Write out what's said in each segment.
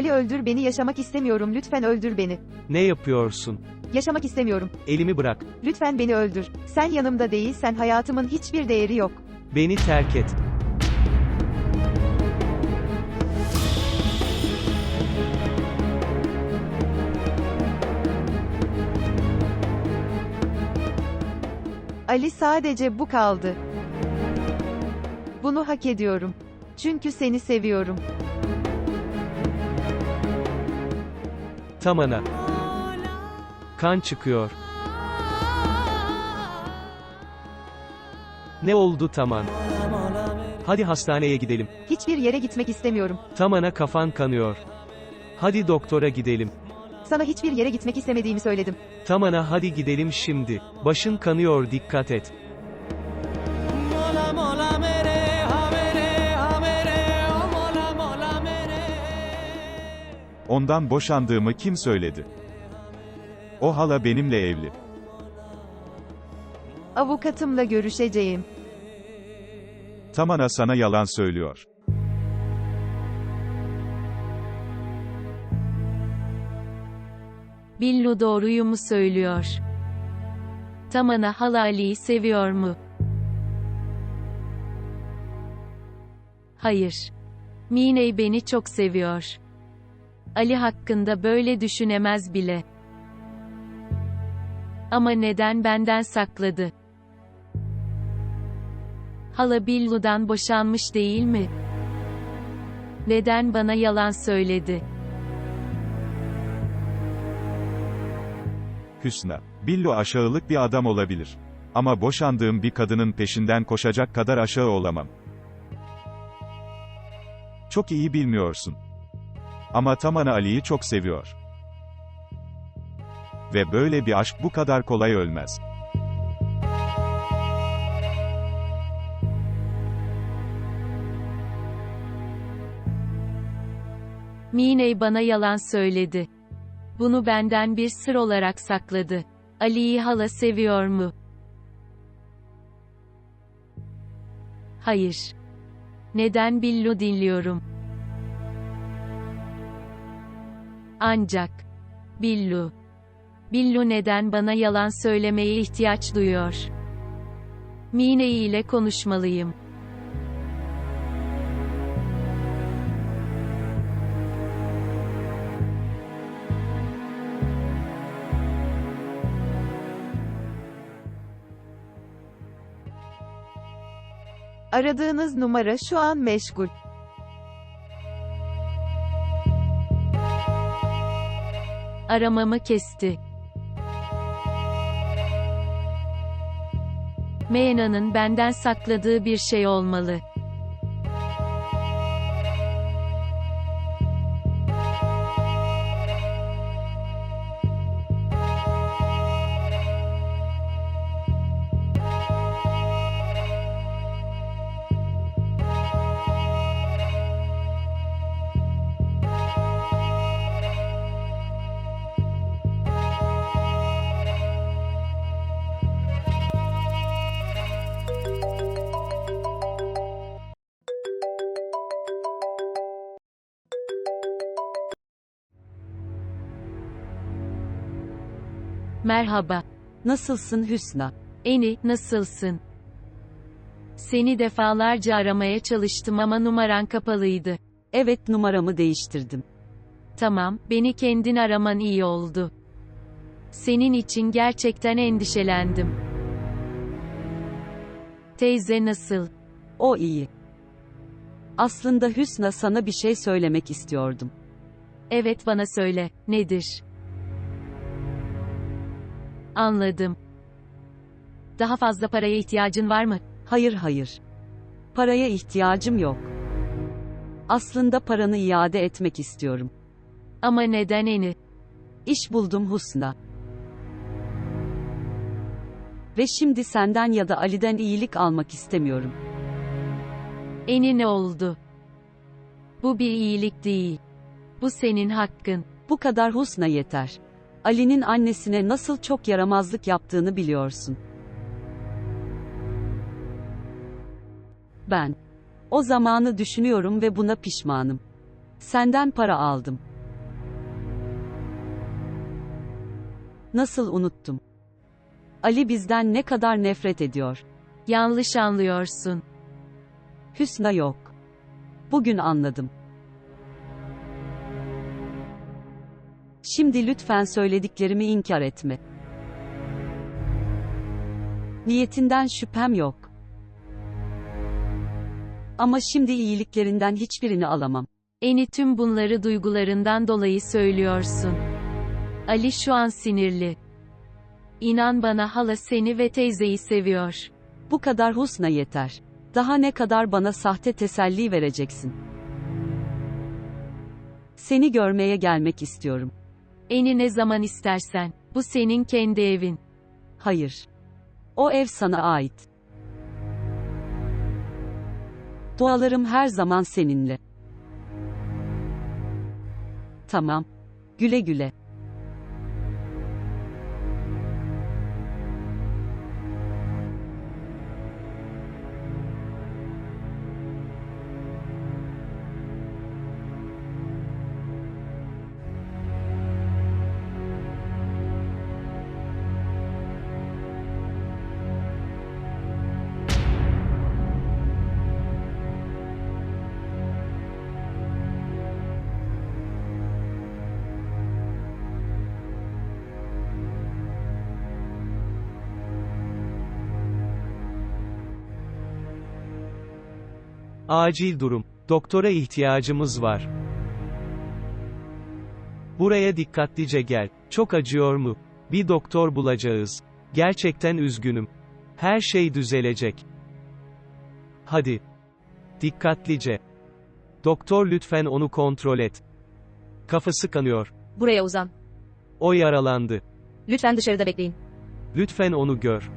Ali öldür beni yaşamak istemiyorum lütfen öldür beni. Ne yapıyorsun? Yaşamak istemiyorum. Elimi bırak. Lütfen beni öldür. Sen yanımda değilsen hayatımın hiçbir değeri yok. Beni terk et. Ali sadece bu kaldı. Bunu hak ediyorum. Çünkü seni seviyorum. Tamana. Kan çıkıyor. Ne oldu Taman? Hadi hastaneye gidelim. Hiçbir yere gitmek istemiyorum. Tamana kafan kanıyor. Hadi doktora gidelim. Sana hiçbir yere gitmek istemediğimi söyledim. Tamana hadi gidelim şimdi. Başın kanıyor dikkat et. Ondan boşandığımı kim söyledi? O hala benimle evli. Avukatımla görüşeceğim. Tamana sana yalan söylüyor. Billu doğruyu mu söylüyor? Tamana hala Ali'yi seviyor mu? Hayır. Miney beni çok seviyor. Ali hakkında böyle düşünemez bile. Ama neden benden sakladı? Hala Billu'dan boşanmış değil mi? Neden bana yalan söyledi? Hüsna. Billo aşağılık bir adam olabilir. Ama boşandığım bir kadının peşinden koşacak kadar aşağı olamam. Çok iyi bilmiyorsun. Ama Tamana Ali'yi çok seviyor. Ve böyle bir aşk bu kadar kolay ölmez. Miney bana yalan söyledi. Bunu benden bir sır olarak sakladı. Ali'yi hala seviyor mu? Hayır. Neden Billu dinliyorum? Ancak Billu Billu neden bana yalan söylemeye ihtiyaç duyuyor? Miney ile konuşmalıyım. Aradığınız numara şu an meşgul. Aramamı kesti. Meyna'nın benden sakladığı bir şey olmalı. Merhaba. Nasılsın Hüsna? Eni, nasılsın? Seni defalarca aramaya çalıştım ama numaran kapalıydı. Evet numaramı değiştirdim. Tamam, beni kendin araman iyi oldu. Senin için gerçekten endişelendim. Teyze nasıl? O iyi. Aslında Hüsna sana bir şey söylemek istiyordum. Evet bana söyle, nedir? Anladım. Daha fazla paraya ihtiyacın var mı? Hayır hayır. Paraya ihtiyacım yok. Aslında paranı iade etmek istiyorum. Ama neden Eni? İş buldum Husna. Ve şimdi senden ya da Ali'den iyilik almak istemiyorum. Eni ne oldu? Bu bir iyilik değil. Bu senin hakkın. Bu kadar Husna yeter. Ali'nin annesine nasıl çok yaramazlık yaptığını biliyorsun. Ben O zamanı düşünüyorum ve buna pişmanım. Senden para aldım. Nasıl unuttum? Ali bizden ne kadar nefret ediyor. Yanlış anlıyorsun. Hüsna yok. Bugün anladım. Şimdi lütfen söylediklerimi inkar etme. Niyetinden şüphem yok. Ama şimdi iyiliklerinden hiçbirini alamam. Eni tüm bunları duygularından dolayı söylüyorsun. Ali şu an sinirli. İnan bana hala seni ve teyzeyi seviyor. Bu kadar husna yeter. Daha ne kadar bana sahte teselli vereceksin? Seni görmeye gelmek istiyorum. Eni ne zaman istersen. Bu senin kendi evin. Hayır. O ev sana ait. Dualarım her zaman seninle. Tamam. Güle güle. Acil durum. Doktora ihtiyacımız var. Buraya dikkatlice gel. Çok acıyor mu? Bir doktor bulacağız. Gerçekten üzgünüm. Her şey düzelecek. Hadi. Dikkatlice. Doktor lütfen onu kontrol et. Kafası kanıyor. Buraya uzan. O yaralandı. Lütfen dışarıda bekleyin. Lütfen onu gör.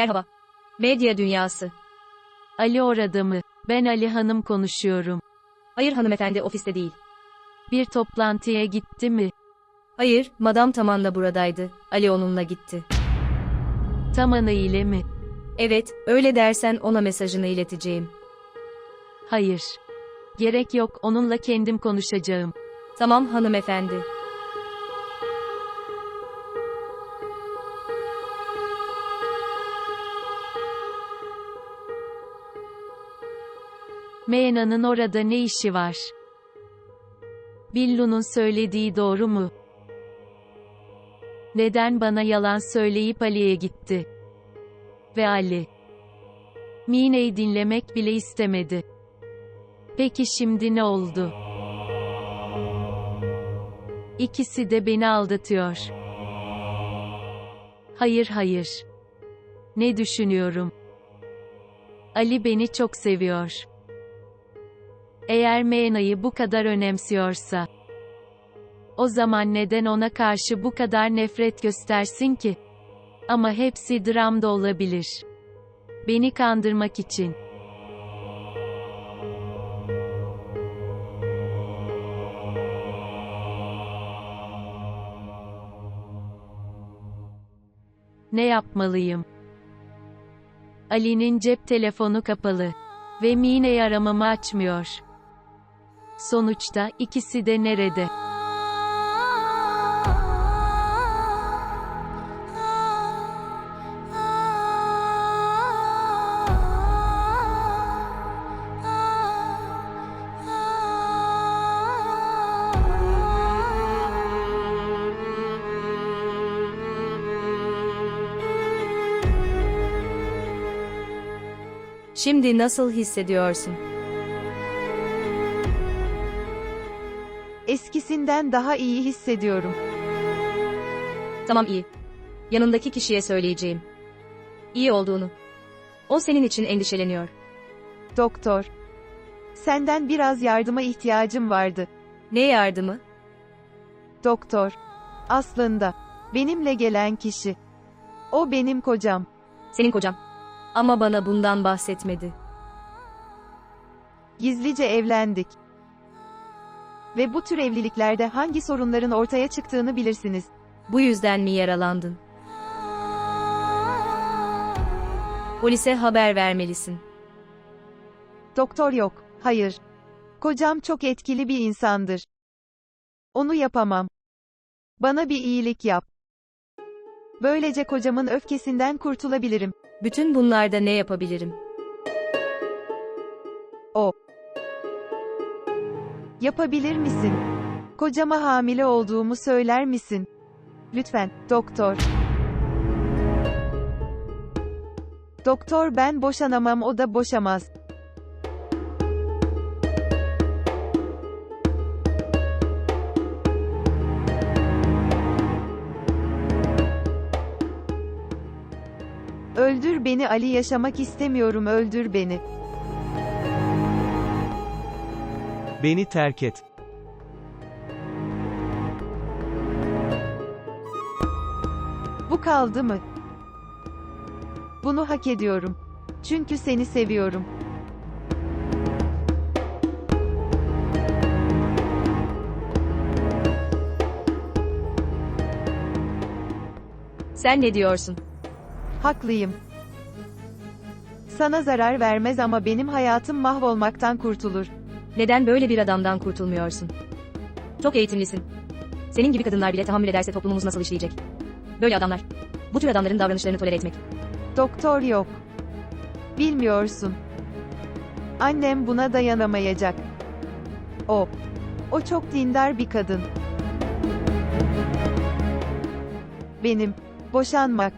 Merhaba. Medya dünyası. Ali orada mı? Ben Ali Hanım konuşuyorum. Hayır hanımefendi ofiste değil. Bir toplantıya gitti mi? Hayır, Madam Taman da buradaydı. Ali onunla gitti. Tam ana ile mi? Evet, öyle dersen ona mesajını ileteceğim. Hayır. Gerek yok, onunla kendim konuşacağım. Tamam hanımefendi. Meyna'nın orada ne işi var? Billu'nun söylediği doğru mu? Neden bana yalan söyleyip Ali'ye gitti? Ve Ali. Mine'yi dinlemek bile istemedi. Peki şimdi ne oldu? İkisi de beni aldatıyor. Hayır hayır. Ne düşünüyorum? Ali beni çok seviyor. Eğer Meyna'yı bu kadar önemsiyorsa, o zaman neden ona karşı bu kadar nefret göstersin ki? Ama hepsi dramda olabilir. Beni kandırmak için. Ne yapmalıyım? Ali'nin cep telefonu kapalı ve Mine'yi aramamı açmıyor. Sonuçta ikisi de nerede? Şimdi nasıl hissediyorsun? Eskisinden daha iyi hissediyorum. Tamam iyi. Yanındaki kişiye söyleyeceğim. İyi olduğunu. O senin için endişeleniyor. Doktor. Senden biraz yardıma ihtiyacım vardı. Ne yardımı? Doktor. Aslında benimle gelen kişi. O benim kocam. Senin kocam. Ama bana bundan bahsetmedi. Gizlice evlendik. Ve bu tür evliliklerde hangi sorunların ortaya çıktığını bilirsiniz. Bu yüzden mi yaralandın? Polise haber vermelisin. Doktor yok. Hayır. Kocam çok etkili bir insandır. Onu yapamam. Bana bir iyilik yap. Böylece kocamın öfkesinden kurtulabilirim. Bütün bunlarda ne yapabilirim? Yapabilir misin? Kocama hamile olduğumu söyler misin? Lütfen, doktor. Doktor ben boşanamam o da boşamaz. Öldür beni Ali yaşamak istemiyorum öldür beni. Beni terk et. Bu kaldı mı? Bunu hak ediyorum. Çünkü seni seviyorum. Sen ne diyorsun? Haklıyım. Sana zarar vermez ama benim hayatım mahvolmaktan kurtulur. Neden böyle bir adamdan kurtulmuyorsun? Çok eğitimlisin. Senin gibi kadınlar bile tahammül ederse toplumumuz nasıl işleyecek? Böyle adamlar. Bu tür adamların davranışlarını tolere etmek. Doktor yok. Bilmiyorsun. Annem buna dayanamayacak. O. O çok dindar bir kadın. Benim. Boşanmak.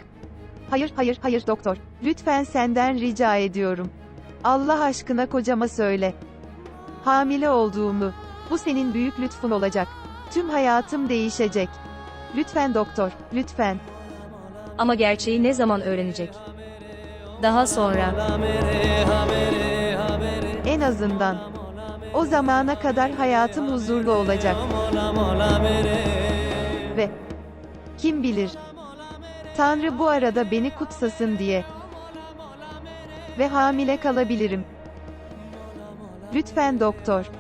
Hayır, hayır, hayır doktor. Lütfen senden rica ediyorum. Allah aşkına kocama söyle. Hamile olduğumu. Bu senin büyük lütfun olacak. Tüm hayatım değişecek. Lütfen doktor, lütfen. Ama gerçeği ne zaman öğrenecek? Daha sonra. En azından. O zamana kadar hayatım huzurlu olacak. Ve kim bilir? Tanrı bu arada beni kutsasın diye. Ve hamile kalabilirim. Lütfen doktor.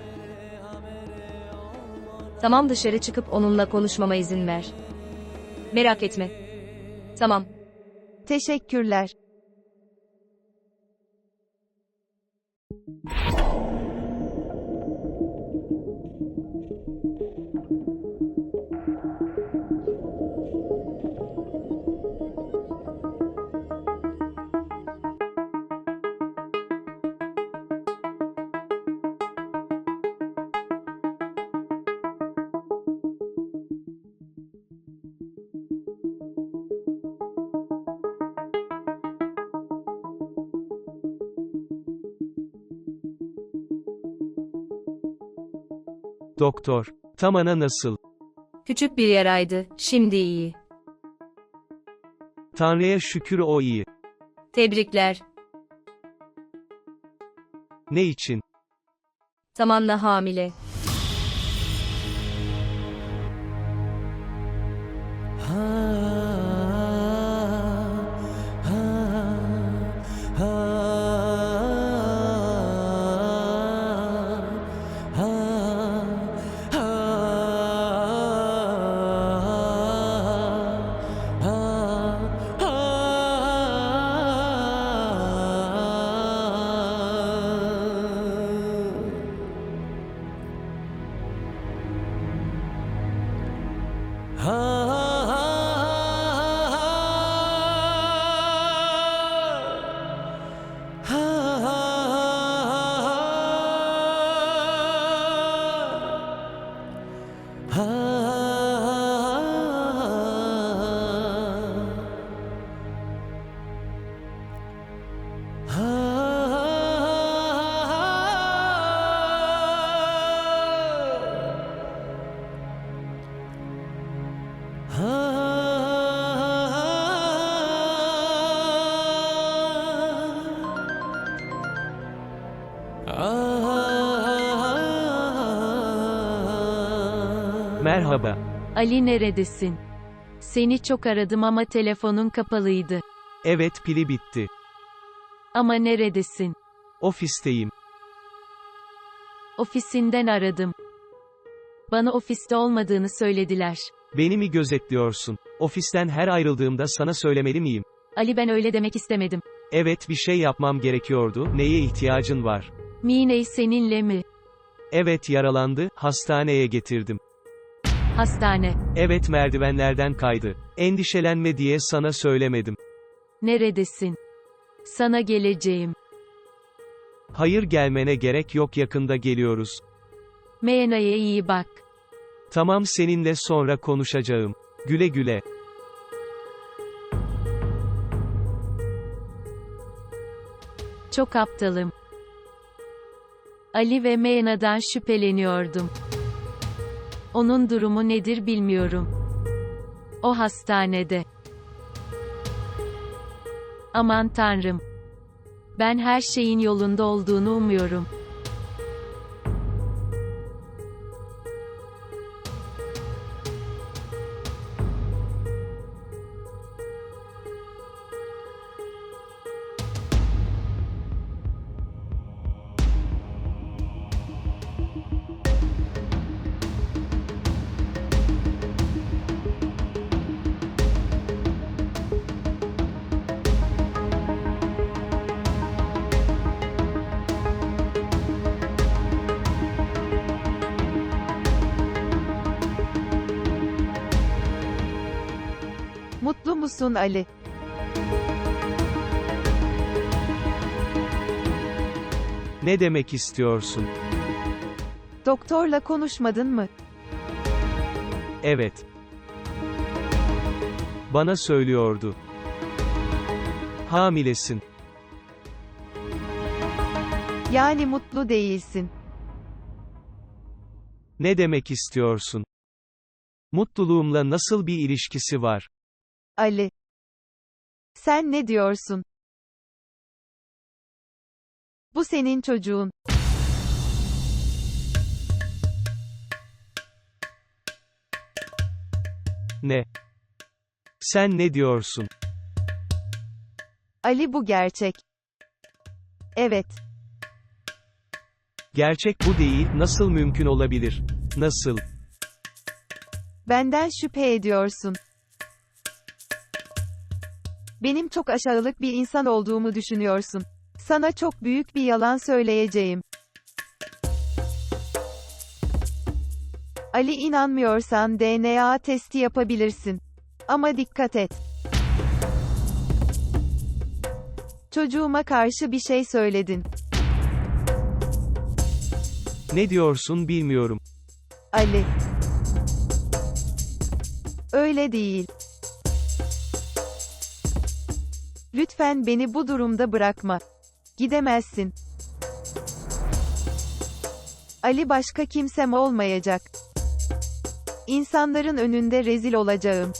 Tamam dışarı çıkıp onunla konuşmama izin ver. Merak etme. Tamam. Teşekkürler. Doktor. Tamana nasıl? Küçük bir yaraydı, şimdi iyi. Tanrı'ya şükür o iyi. Tebrikler. Ne için? Tamanla hamile. Merhaba. Ali neredesin? Seni çok aradım ama telefonun kapalıydı. Evet pili bitti. Ama neredesin? Ofisteyim. Ofisinden aradım. Bana ofiste olmadığını söylediler. Beni mi gözetliyorsun? Ofisten her ayrıldığımda sana söylemeli miyim? Ali ben öyle demek istemedim. Evet bir şey yapmam gerekiyordu. Neye ihtiyacın var? Miney seninle mi? Evet yaralandı, hastaneye getirdim. Hastane. Evet merdivenlerden kaydı. Endişelenme diye sana söylemedim. Neredesin? Sana geleceğim. Hayır gelmene gerek yok yakında geliyoruz. Meyna'ya iyi bak. Tamam seninle sonra konuşacağım. Güle güle. Çok aptalım. Ali ve Meyna'dan şüpheleniyordum. Onun durumu nedir bilmiyorum. O hastanede. Aman tanrım. Ben her şeyin yolunda olduğunu umuyorum. Musun Ali? Ne demek istiyorsun? Doktorla konuşmadın mı? Evet. Bana söylüyordu. Hamilesin. Yani mutlu değilsin. Ne demek istiyorsun? Mutluluğumla nasıl bir ilişkisi var? Ali. Sen ne diyorsun? Bu senin çocuğun. Ne? Sen ne diyorsun? Ali bu gerçek. Evet. Gerçek bu değil, nasıl mümkün olabilir? Nasıl? Benden şüphe ediyorsun. Benim çok aşağılık bir insan olduğumu düşünüyorsun. Sana çok büyük bir yalan söyleyeceğim. Ali inanmıyorsan DNA testi yapabilirsin. Ama dikkat et. Çocuğuma karşı bir şey söyledin. Ne diyorsun bilmiyorum. Ali. Öyle değil. Lütfen beni bu durumda bırakma. Gidemezsin. Ali başka kimsem olmayacak. İnsanların önünde rezil olacağım.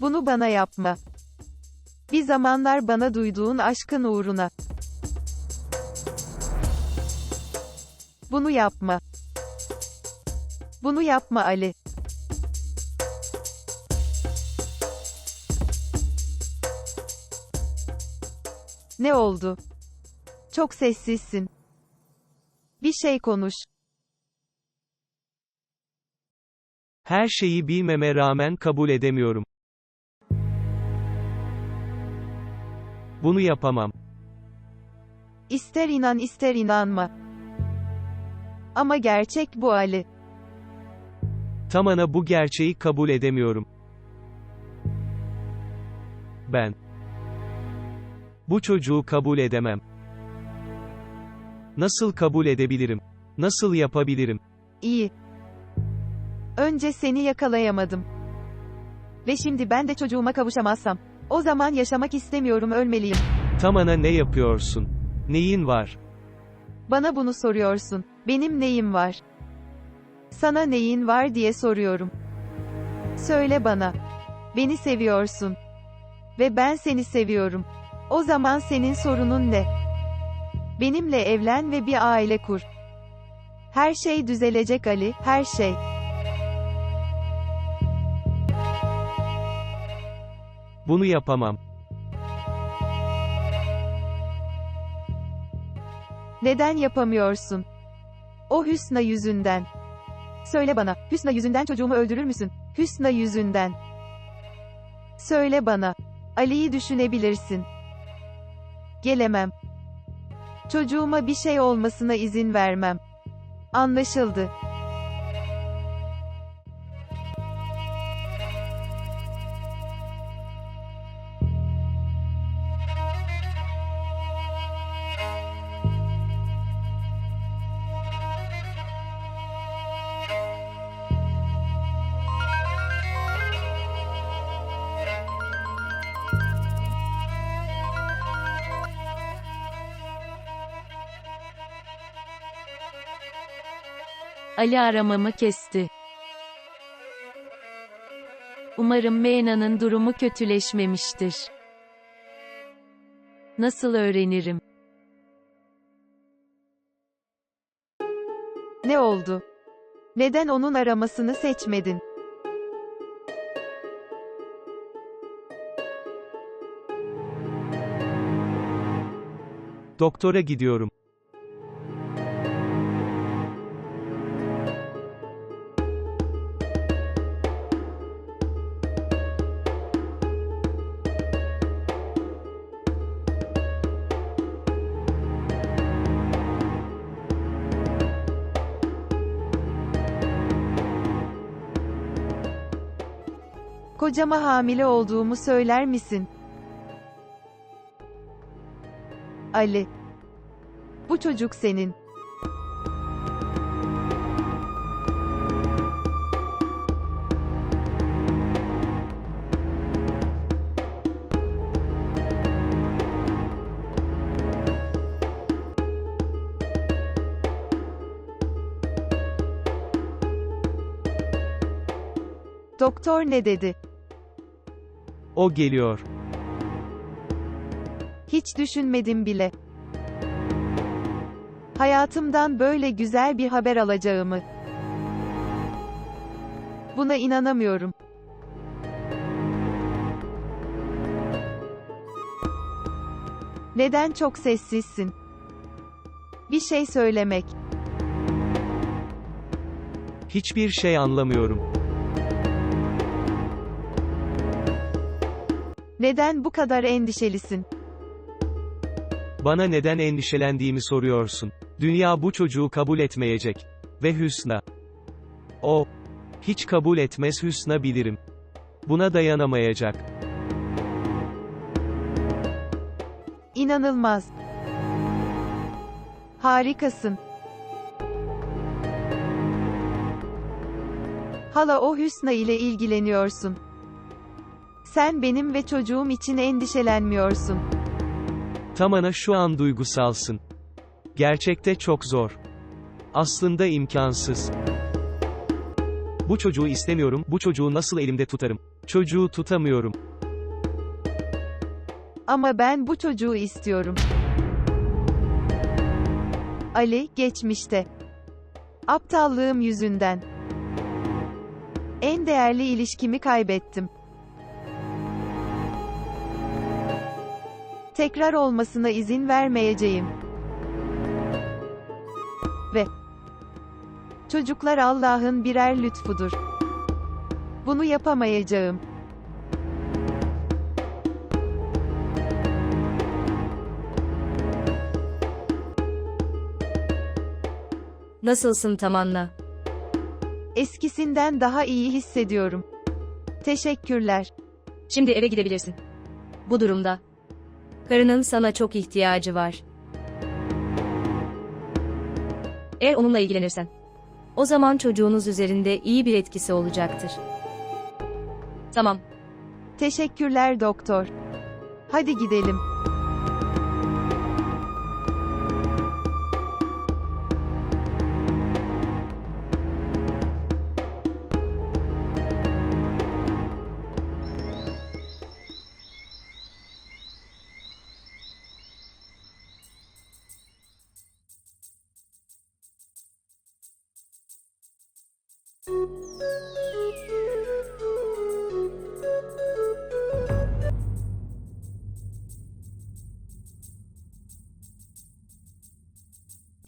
Bunu bana yapma. Bir zamanlar bana duyduğun aşkın uğruna. Bunu yapma. Bunu yapma Ali. Ne oldu? Çok sessizsin. Bir şey konuş. Her şeyi bilmeme rağmen kabul edemiyorum. Bunu yapamam. İster inan ister inanma. Ama gerçek bu Ali. Tamana bu gerçeği kabul edemiyorum. Ben bu çocuğu kabul edemem. Nasıl kabul edebilirim? Nasıl yapabilirim? İyi. Önce seni yakalayamadım. Ve şimdi ben de çocuğuma kavuşamazsam. O zaman yaşamak istemiyorum ölmeliyim. Tamana ne yapıyorsun? Neyin var? Bana bunu soruyorsun. Benim neyim var? Sana neyin var diye soruyorum. Söyle bana. Beni seviyorsun. Ve ben seni seviyorum. O zaman senin sorunun ne? Benimle evlen ve bir aile kur. Her şey düzelecek Ali, her şey. Bunu yapamam. Neden yapamıyorsun? O Hüsna yüzünden. Söyle bana, Hüsna yüzünden çocuğumu öldürür müsün? Hüsna yüzünden. Söyle bana. Ali'yi düşünebilirsin. Gelemem. Çocuğuma bir şey olmasına izin vermem. Anlaşıldı. Ali aramamı kesti. Umarım Meyna'nın durumu kötüleşmemiştir. Nasıl öğrenirim? Ne oldu? Neden onun aramasını seçmedin? Doktora gidiyorum. Kocama hamile olduğumu söyler misin? Ali. Bu çocuk senin. Doktor ne dedi? O geliyor. Hiç düşünmedim bile. Hayatımdan böyle güzel bir haber alacağımı. Buna inanamıyorum. Neden çok sessizsin? Bir şey söylemek. Hiçbir şey anlamıyorum. Neden bu kadar endişelisin? Bana neden endişelendiğimi soruyorsun. Dünya bu çocuğu kabul etmeyecek. Ve Hüsna. O. Hiç kabul etmez Hüsna bilirim. Buna dayanamayacak. İnanılmaz. Harikasın. Hala o Hüsna ile ilgileniyorsun. Sen benim ve çocuğum için endişelenmiyorsun. Tamana şu an duygusalsın. Gerçekte çok zor. Aslında imkansız. Bu çocuğu istemiyorum, bu çocuğu nasıl elimde tutarım? Çocuğu tutamıyorum. Ama ben bu çocuğu istiyorum. Ali, geçmişte. Aptallığım yüzünden. En değerli ilişkimi kaybettim. Tekrar olmasına izin vermeyeceğim. Ve çocuklar Allah'ın birer lütfudur. Bunu yapamayacağım. Nasılsın Tamanla? Eskisinden daha iyi hissediyorum. Teşekkürler. Şimdi eve gidebilirsin. Bu durumda. Karının sana çok ihtiyacı var. Eğer onunla ilgilenirsen. O zaman çocuğunuz üzerinde iyi bir etkisi olacaktır. Tamam. Teşekkürler doktor. Hadi gidelim.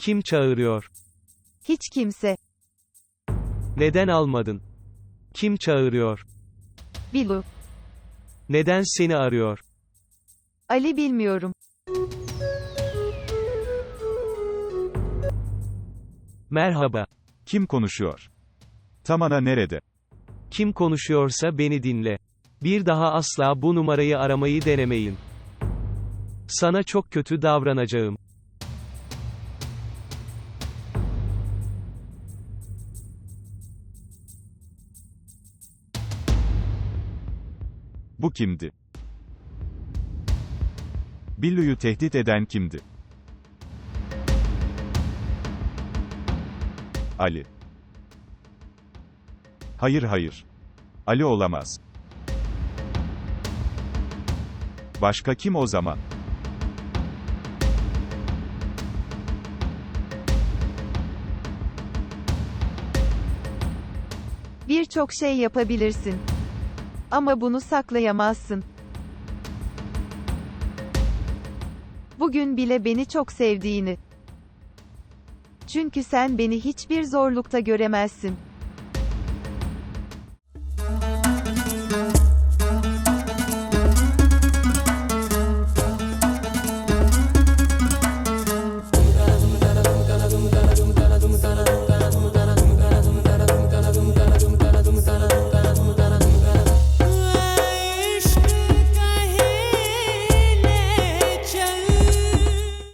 Kim çağırıyor? Hiç kimse. Neden almadın? Kim çağırıyor? Bilu. Neden seni arıyor? Ali bilmiyorum. Merhaba. Kim konuşuyor? Tamana nerede? Kim konuşuyorsa beni dinle. Bir daha asla bu numarayı aramayı denemeyin. Sana çok kötü davranacağım. Bu kimdi? Billu'yu tehdit eden kimdi? Ali. Hayır hayır. Ali olamaz. Başka kim o zaman? Birçok şey yapabilirsin. Ama bunu saklayamazsın. Bugün bile beni çok sevdiğini. Çünkü sen beni hiçbir zorlukta göremezsin.